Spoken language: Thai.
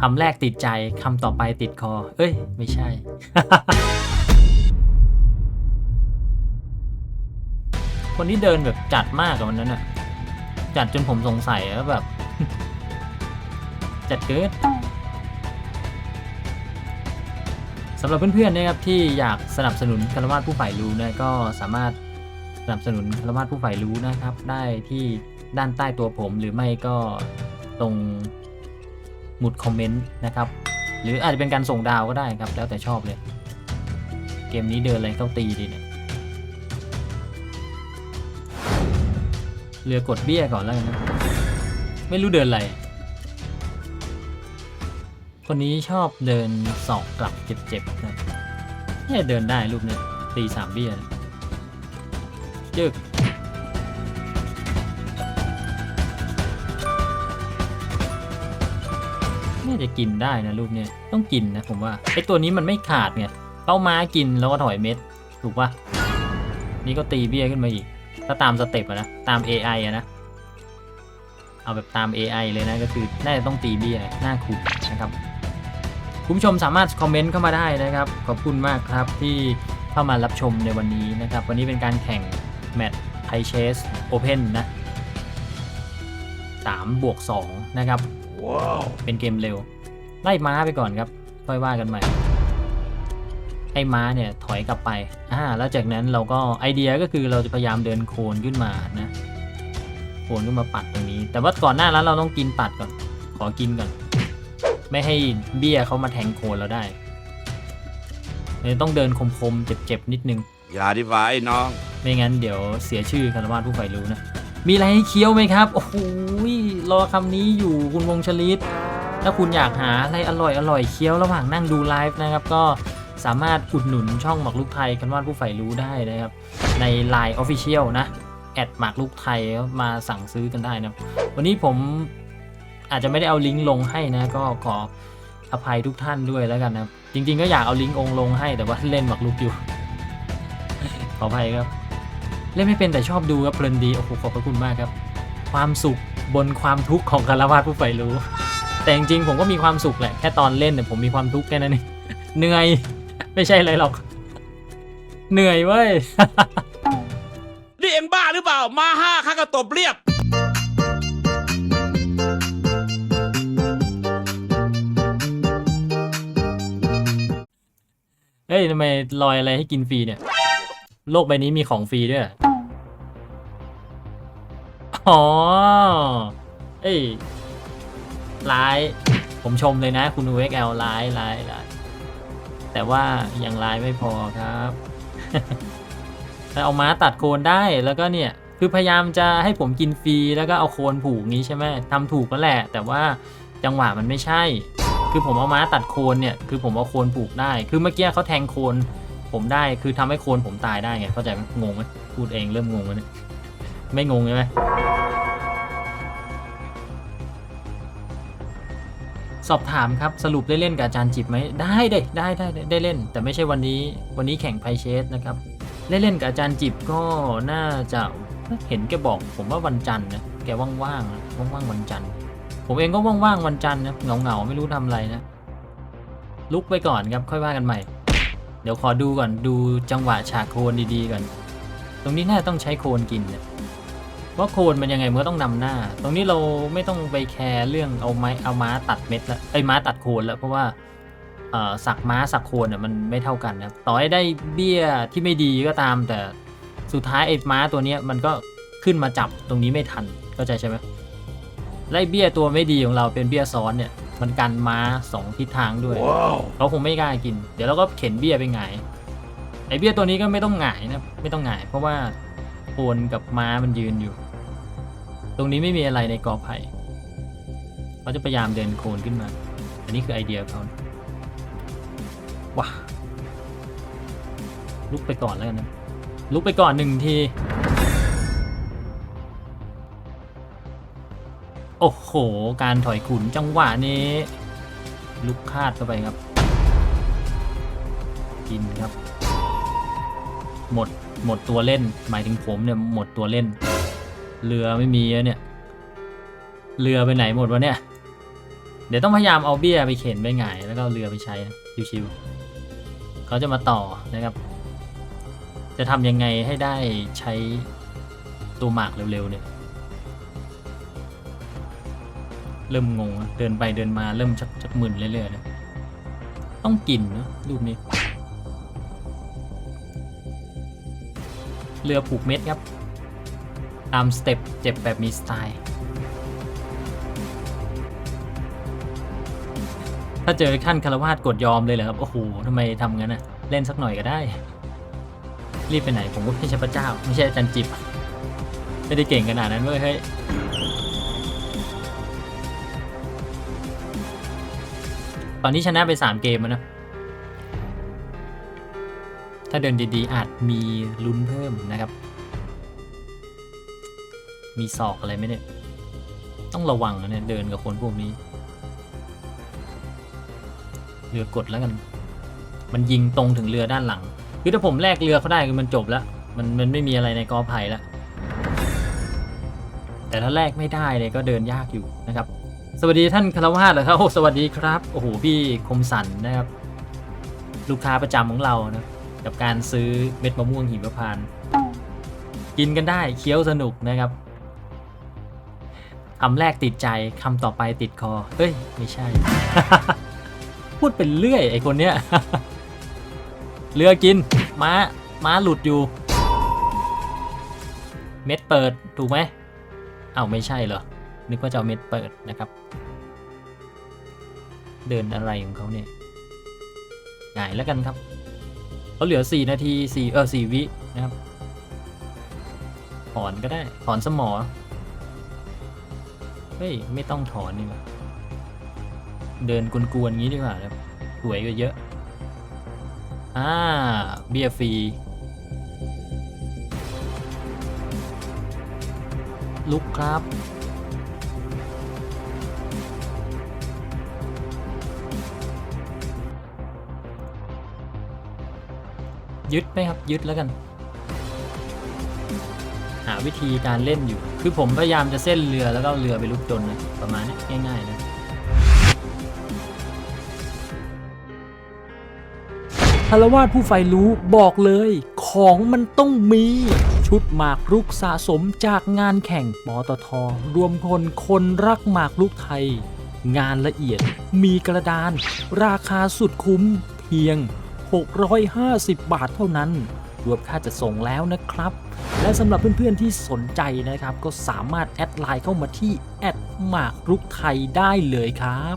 คำแรกติดใจคำต่อไปติดคอ เอ้ย ไม่ใช่ คนที่เดินแบบจัดมากกับวันนั้นอะจัดจนผมสงสัยว่าแบบ จัดเกินสำหรับเพื่อนๆนะครับที่อยากสนับสนุนคารวาสผู้ฝ่ายรู้นะก็สามารถสนับสนุนคารวาสผู้ฝ่ายรู้นะครับ ได้ที่ด้านใต้ตัวผมหรือไม่ก็ตรง หมุดคอมเมนต์นะครับ หรืออาจจะเป็นการส่งดาวก็ได้ครับ แล้วแต่ชอบเลย เกมนี้เดินอะไรต้องตีดีเนี่ยเรือกดเบี้ยก่อนแล้วกันนะไม่รู้เดินอะไร คนนี้ชอบเดินสอกกลับเจ็บๆนะเนี่ยเดินได้รูปเนี่ยตีสามเบี้ยจึก น่าจะกินได้นะรูปเนี่ยต้องกินนะผมว่าไอตัวนี้มันไม่ขาดไงเข้าม้ากินแล้วก็ถอยเม็ด ถูกปะนี่ก็ตีเบี้ยขึ้นมาอีก ถ้าตามสเต็ปอะนะตาม AI อะนะเอาแบบตาม AI เลยนะก็คือน่าจะต้องตีเบี้ยหน้าคูนะครับคุณผู้ชมสามารถคอมเมนต์เข้ามาได้นะครับ ขอบคุณมากครับที่เข้ามารับชมในวันนี้นะครับ วันนี้เป็นการแข่งแมตช์ไทเชสโอเพนนะ3บวก2นะครับ เป็นเกมเร็ว ไล่ม้าไปก่อนครับ ค่อยว่ากันใหม่ให้ม้าเนี่ยถอยกลับไปอ่าแล้วจากนั้นเราก็ไอเดียก็คือเราจะพยายามเดินโคนขึ้นมานะโคนขึ้นมาปัดตรงนี้ แต่ว่าก่อนหน้านั้นเราต้องกินปัดก่อน ขอกินก่อน ไม่ให้เบี้ยเขามาแทงโคนเราได้เลยต้องเดินคมๆเจ็บๆนิดนึงอย่าดีกว่าไอ้น้อง ไม่งั้นเดี๋ยวเสียชื่อคารวาสผู้ใฝ่รู้นะ มีอะไรให้เคี้ยวไหมครับ โอ้โหรอคำนี้อยู่คุณวงชลิต ถ้าคุณอยากหาอะไรอร่อยอร่อยเคี้ยวระหว่างนั่งดูไลฟ์นะครับ ก็สามารถอุดหนุนช่องหมักลูกไทยคารวาสผู้ใฝ่รู้ได้นะครับ ใน Line Official นะแอดหมักลูกไทยมาสั่งซื้อกันได้นะวันนี้ผมอาจจะไม่ได้เอาลิงก์ลงให้นะ ก็ขออภัยทุกท่านด้วยแล้วกันนะจริง ๆ ก็อยากเอาลิงก์องค์ลงให้แต่ว่าเล่นหมักลูกอยู่ขออภัยครับ เล่นไม่เป็นแต่ชอบดูครับเพลินดีโอ้โหขอบพระคุณมากครับ ความสุขบนความทุกข์ของคารวาสผู้ใฝ่รู้ แต่จริงๆผมก็มีความสุขแหละแค่ตอนเล่นเนี่ยผมมีความทุกข์แค่นั้นเองเหนื่อยไม่ใช่อะไรหรอก เหนื่อยเว้ยนี่เอ็งบ้าหรือเปล่ามาห้าข้าก็ตบเรียบเฮ้ยทำไมลอยอะไรให้กินฟรีเนี่ย โลกใบนี้มีของฟรีด้วย ออ๋อ เอ้ยร้าย ผมชมเลยนะ คุณ UXL ร้ายร้ายร้ายแต่ว่ายังร้ายไม่พอครับแต่เอาม้าตัดโคนได้แล้วก็เนี่ยคือพยายามจะให้ผมกินฟรีแล้วก็เอาโคนผูกงี้ใช่ไหมทำถูกก็แหละ แต่ว่าจังหวะมันไม่ใช่ คือผมเอาม้าตัดโคนเนี่ยคือผมเอาโคนปลูกได้ คือเมื่อกี้เขาแทงโคนผมได้คือทำให้โคนผมตายได้ไงเข้าใจไหมงงไหมพูดเองเริ่มงงแล้วเนี่ย ไม่งงใช่ไหมสอบถามครับสรุปได้เล่นกับอาจารย์จิบไหมได้ได้ได้ได้ได้ได้เล่น แต่ไม่ใช่วันนี้วันนี้แข่งไพเชสนะครับได้เล่นกับอาจารย์จิบก็น่าจะเห็นแกบอกผมว่าวันจันทร์นะแกว่างๆนะว่างๆวันจันทร์ผมเองก็ว่างๆวันจันทร์นะเหงาๆไม่รู้ทำอะไรนะ ลุกไปก่อนครับค่อยว่ากันใหม่ เดี๋ยวขอดูก่อนดูจังหวะฉากโคนดีๆก่อน ตรงนี้น่าจะต้องใช้โคนกินเนี่ยว่าโคนมันยังไงมันก็ต้องนำหน้า ตรงนี้เราไม่ต้องไปแคร์เรื่องเอาไม้เอาม้าตัดเม็ดแล้วไอ้ยม้าตัดโคนแล้วเพราะว่าเอ่อสักม้าสักโคนเนี่ยมันไม่เท่ากันนะต่อให้ได้เบี้ยที่ไม่ดีก็ตาม แต่สุดท้ายไอ้ม้าตัวเนี้ยมันก็ขึ้นมาจับตรงนี้ไม่ทันเข้าใจใช่ไหมไล่เบี้ยตัวไม่ดีของเราเป็นเบี้ยซ้อนเนี่ยมันกันม้าสองทิศทางด้วยว้าวเขาคงไม่กล้ากิน เดี๋ยวเราก็เข็นเบี้ยไปหงาย ไอเบี้ยตัวนี้ก็ไม่ต้องหงายนะไม่ต้องหงาย เพราะว่าโคนกับม้ามันยืนอยู่ ตรงนี้ไม่มีอะไรในกอไผ่เขาจะพยายามเดินโคนขึ้นมา อันนี้คือไอเดียเขาว้าลุกไปก่อนแล้วกันนะลุกไปก่อนหนึ่งที โอ้โห การถอยขุนจังหวะนี้ ลุกคาดเข้าไปครับ กินครับ หมดหมดตัวเล่น หมายถึงผมเนี่ยหมดตัวเล่น เรือไม่มีแล้วเนี่ย เรือไปไหนหมดวะเนี่ย เดี๋ยวต้องพยายามเอาเบี้ยไปเข็นไปหงายแล้วก็เรือไปใช้ชิวๆเขาจะมาต่อนะครับ จะทำยังไงให้ได้ใช้ตัวหมากเร็วๆเนี่ย เริ่มงงเดินไปเดินมาเริ่มชักชักมึนเรื่อยๆเลยต้องกินนะรูปนี้ เรือผูกเม็ดครับ ตามสเต็ปเจ็บแบบมีสไตล์ ถ้าเจอขั้นคารวาสกดยอมเลยเหรอครับ โอ้โหทำไมทำงั้นอะเล่นสักหน่อยก็ได้ รีบไปไหน ผมก็ไม่ใช่พระเจ้า ไม่ใช่อาจารย์จิบ ไม่ได้เก่งขนาดนั้นเว้ยเฮ้ยตอนนี้ชนะไป 3 เกมแล้วนะ ถ้าเดินดีๆ อาจมีลุ้นเพิ่มนะครับ มีศอกอะไรไหมเนี่ย ต้องระวังนะเนี่ยเดินกับคนพวกนี้เรือกดแล้วกัน มันยิงตรงถึงเรือด้านหลัง คือถ้าผมแลกเรือเขาได้คือมันจบแล้ว มันมันไม่มีอะไรในกอไผ่แล้ว แต่ถ้าแลกไม่ได้เลยก็เดินยากอยู่นะครับ สวัสดีท่านคารวาสเหรอครับ สวัสดีครับ โอ้โหพี่คมสันนะครับ ลูกค้าประจำของเรานะ กับการซื้อเม็ดมะม่วงหิมพานต์กินกันได้เคี้ยวสนุกนะครับคำแรกติดใจคำต่อไปติดคอเฮ้ย ไม่ใช่ พูดเป็นเรื่อยไอคนเนี้ย เรือกิน ม้า ม้าหลุดอยู่ เม็ดเปิด ถูกไหมเอ้าไม่ใช่เหรอ นึกว่าจะเอาเม็ดเปิดนะครับ เดินอะไรของเขาเนี่ยง่ายแล้วกันครับ เขาเหลือ 4 นาที4เออ4วินะครับ ถอนก็ได้ ถอนสมอ เฮ้ย ไม่ต้องถอนนี่ว่าเดินกวนๆงี้ดีกว่าครับสวยก็เยอะ อ่า เบียร์ฟรี ลุกครับ ยึดไหมครับยึดแล้วกัน หาวิธีการเล่นอยู่ คือผมพยายามจะเส้นเรือแล้วก็เรือไปลุกจนนะประมาณนี้ง่ายๆนะคารวาสผู้ใฝ่รู้บอกเลยของมันต้องมี ชุดหมากรุกสะสมจากงานแข่งปตทรวมพลคนรักหมากรุกไทย งานละเอียดมีกระดาน ราคาสุดคุ้มเพียง 650 บาทเท่านั้น รวมค่าจะส่งแล้วนะครับ และสำหรับเพื่อนๆที่สนใจนะครับ ก็สามารถแอดไลน์เข้ามาที่แอดหมากรุกไทยได้เลยครับ